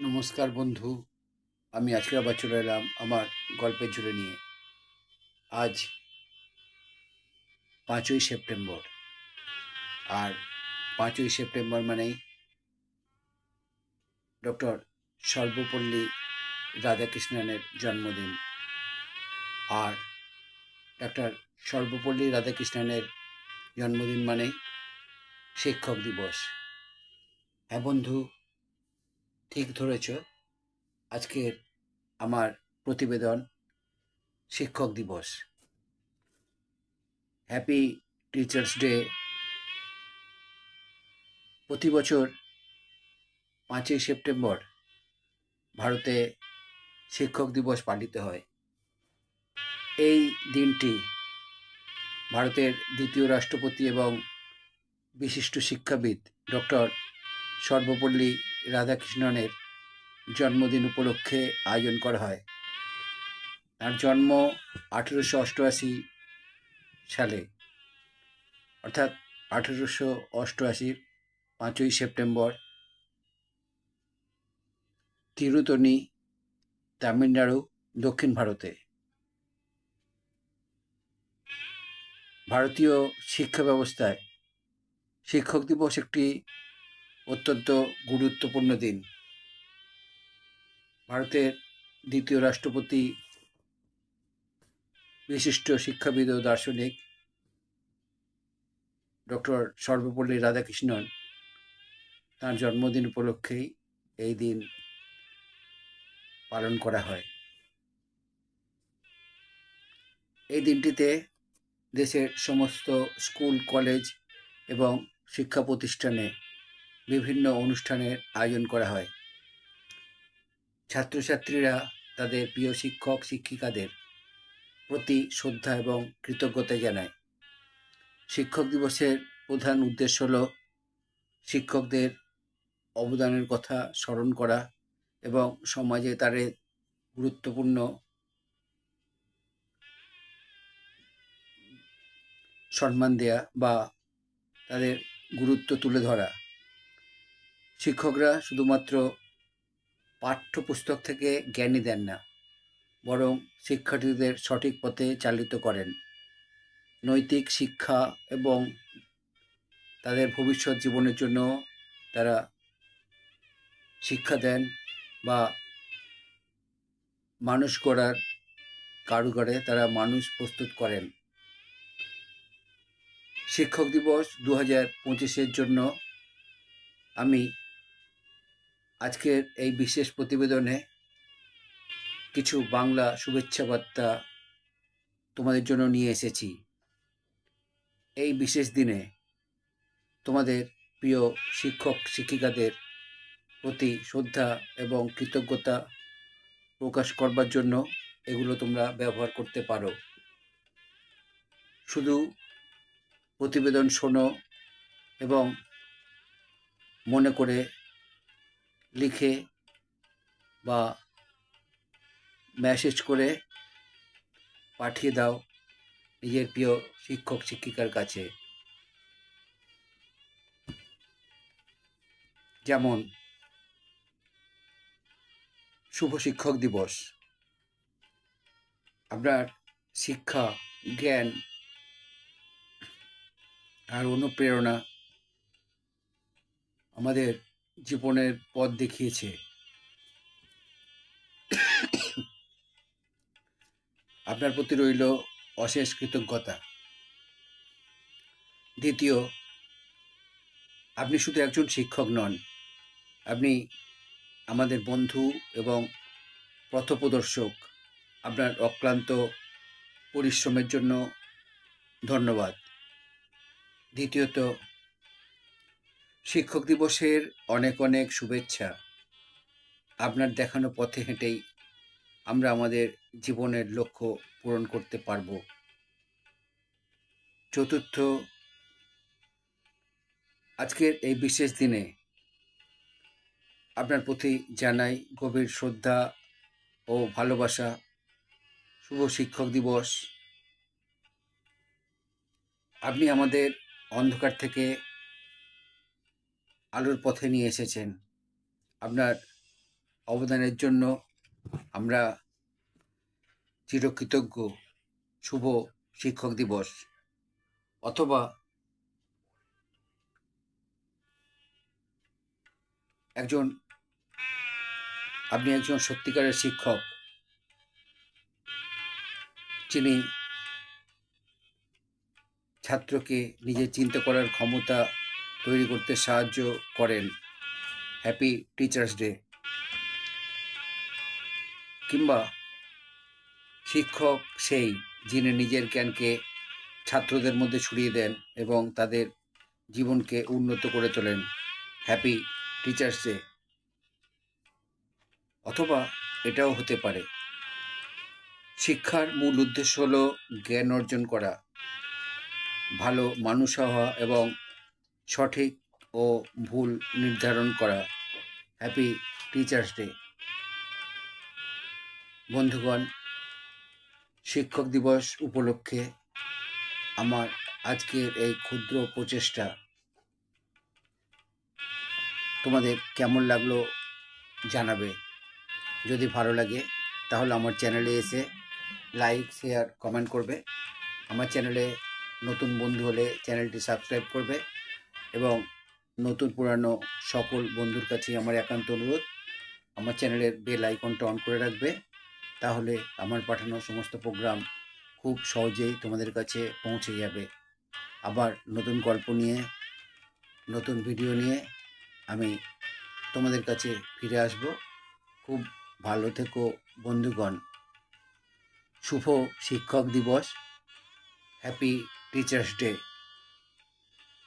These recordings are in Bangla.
নমস্কার বন্ধু, আমি আজকে আবার চলে এলাম আমার গল্পের জুড়ে নিয়ে। আজ পাঁচই সেপ্টেম্বর। আর পাঁচই সেপ্টেম্বর মানেই ডক্টর সর্বপল্লী রাধাকৃষ্ণনের জন্মদিন। আর ডক্টর সর্বপল্লী রাধাকৃষ্ণনের জন্মদিন মানেই শিক্ষক দিবস। হ্যাঁ বন্ধু ঠিক ধরেছ। আজকের আমার প্রতিবেদন শিক্ষক দিবস। হ্যাপি টিচার্স ডে প্রতি বছর পাঁচই সেপ্টেম্বর ভারতে শিক্ষক দিবস পালিত হয়। এই দিনটি ভারতের দ্বিতীয় রাষ্ট্রপতি এবং বিশিষ্ট শিক্ষাবিদ ডক্টর সর্বপল্লী রাধাকৃষ্ণনের জন্মদিন উপলক্ষে আয়োজন করা হয়। তার জন্ম আঠেরোশো অষ্টআশি সালে, অর্থাৎ আঠেরোশো অষ্টআশির পাঁচই সেপ্টেম্বর তিরুতনি, তামিলনাড়ু, দক্ষিণ ভারতে। ভারতীয় শিক্ষা ব্যবস্থায় শিক্ষক দিবস একটি অত্যন্ত গুরুত্বপূর্ণ দিন। ভারতের দ্বিতীয় রাষ্ট্রপতি, বিশিষ্ট শিক্ষাবিদ ও দার্শনিক ডক্টর সর্বপল্লী রাধাকৃষ্ণন, তার জন্মদিন উপলক্ষেই এই দিন পালন করা হয়। এই দিনটিতে দেশের সমস্ত স্কুল, কলেজ এবং শিক্ষা প্রতিষ্ঠানে বিভিন্ন অনুষ্ঠানের আয়োজন করা হয়। ছাত্রছাত্রীরা তাদের প্রিয় শিক্ষক, শিক্ষিকাদের প্রতি শ্রদ্ধা এবং কৃতজ্ঞতা জানায়। শিক্ষক দিবসের প্রধান উদ্দেশ্য হল শিক্ষকদের অবদানের কথা স্মরণ করা এবং সমাজে তাদের গুরুত্বপূর্ণ সম্মান দেয়া বা তাদের গুরুত্ব তুলে ধরা। শিক্ষকরা শুধুমাত্র পাঠ্যপুস্তক থেকে জ্ঞানই দেন না, বরং শিক্ষার্থীদের সঠিক পথে চালিত করেন। নৈতিক শিক্ষা এবং তাদের ভবিষ্যৎ জীবনের জন্য তারা শিক্ষা দেন বা মানুষ করার কারুগরে তারা মানুষ প্রস্তুত করেন। শিক্ষক দিবস দু হাজার পঁচিশের জন্য আমি আজকের এই বিশেষ প্রতিবেদনে কিছু বাংলা শুভেচ্ছা বার্তা তোমাদের জন্য নিয়ে এসেছি। এই বিশেষ দিনে তোমাদের প্রিয় শিক্ষক, শিক্ষিকাদের প্রতি শ্রদ্ধা এবং কৃতজ্ঞতা প্রকাশ করবার জন্য এগুলো তোমরা ব্যবহার করতে পারো। শুধু প্রতিবেদন শোনো এবং মনে করে লিখে বা মেসেজ করে পাঠিয়ে দাও নিজের প্রিয় শিক্ষক, শিক্ষিকার কাছে। যেমন, শুভ শিক্ষক দিবস। আপনার শিক্ষা, জ্ঞান আর অনুপ্রেরণা আমাদের জীবনের পথ দেখিয়েছে। আপনার প্রতি রইল অশেষ কৃতজ্ঞতা। দ্বিতীয়, আপনি শুধু একজন শিক্ষক নন, আপনি আমাদের বন্ধু এবং পথপ্রদর্শক। আপনার অক্লান্ত পরিশ্রমের জন্য ধন্যবাদ। দ্বিতীয়ত শিক্ষক দিবসের অনেক অনেক শুভেচ্ছা। আপনার দেখানো পথে হেঁটেই আমরা আমাদের জীবনের লক্ষ্য পূরণ করতে পারব। চতুর্থ, আজকের এই বিশেষ দিনে আপনার প্রতি জানাই গভীর শ্রদ্ধা ও ভালোবাসা। শুভ শিক্ষক দিবস। আপনি আমাদের অন্ধকার থেকে আলোর পথে নিয়ে এসেছেন। আপনার অবদানের জন্য আমরা চিরকৃতজ্ঞ। শুভ শিক্ষক দিবস। অথবা একজন, আপনি একজন সত্যিকারের শিক্ষক যিনি ছাত্রকে নিজের চিন্তা করার ক্ষমতা তৈরি করতে সাহায্য করেন। হ্যাপি টিচার্স ডে কিংবা শিক্ষক সেই, যিনি নিজের জ্ঞানকে ছাত্রদের মধ্যে ছড়িয়ে দেন এবং তাদের জীবনকে উন্নত করে তোলেন। হ্যাপি টিচার্স ডে অথবা এটাও হতে পারে। শিক্ষার মূল উদ্দেশ্য হলো জ্ঞান অর্জন করা। ভালো মানুষ হওয়া এবং সঠিক ও ভুল নির্ধারণ করা। হ্যাপি টিচার্স ডে বন্ধুগণ, শিক্ষক দিবস উপলক্ষে আমার আজকের এই ক্ষুদ্র প্রচেষ্টা তোমাদের কেমন লাগল জানাবে। যদি ভালো লাগে, তাহলে আমার চ্যানেলে এসে লাইক, শেয়ার, কমেন্ট করবে। আমার চ্যানেলে নতুন বন্ধু হলে চ্যানেলটি সাবস্ক্রাইব করবে। এবং নতুন পুরানো সকল বন্ধুর কাছে আমার একান্ত অনুরোধ। আমার চ্যানেলের বেল আইকনটা অন করে রাখবে। তাহলে আমার পাঠানো সমস্ত প্রোগ্রাম খুব সহজেই তোমাদের কাছে পৌঁছে যাবে। আবার নতুন গল্প নিয়ে, নতুন ভিডিও নিয়ে আমি তোমাদের কাছে ফিরে আসব। খুব ভালো থেকো বন্ধুগণ। শুভ শিক্ষক দিবস। হ্যাপি টিচার্স ডে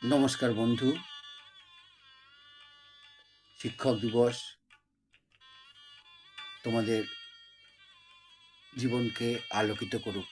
নমস্কার বন্ধু। শিক্ষক দিবস তোমাদের জীবনকে আলোকিত করুক।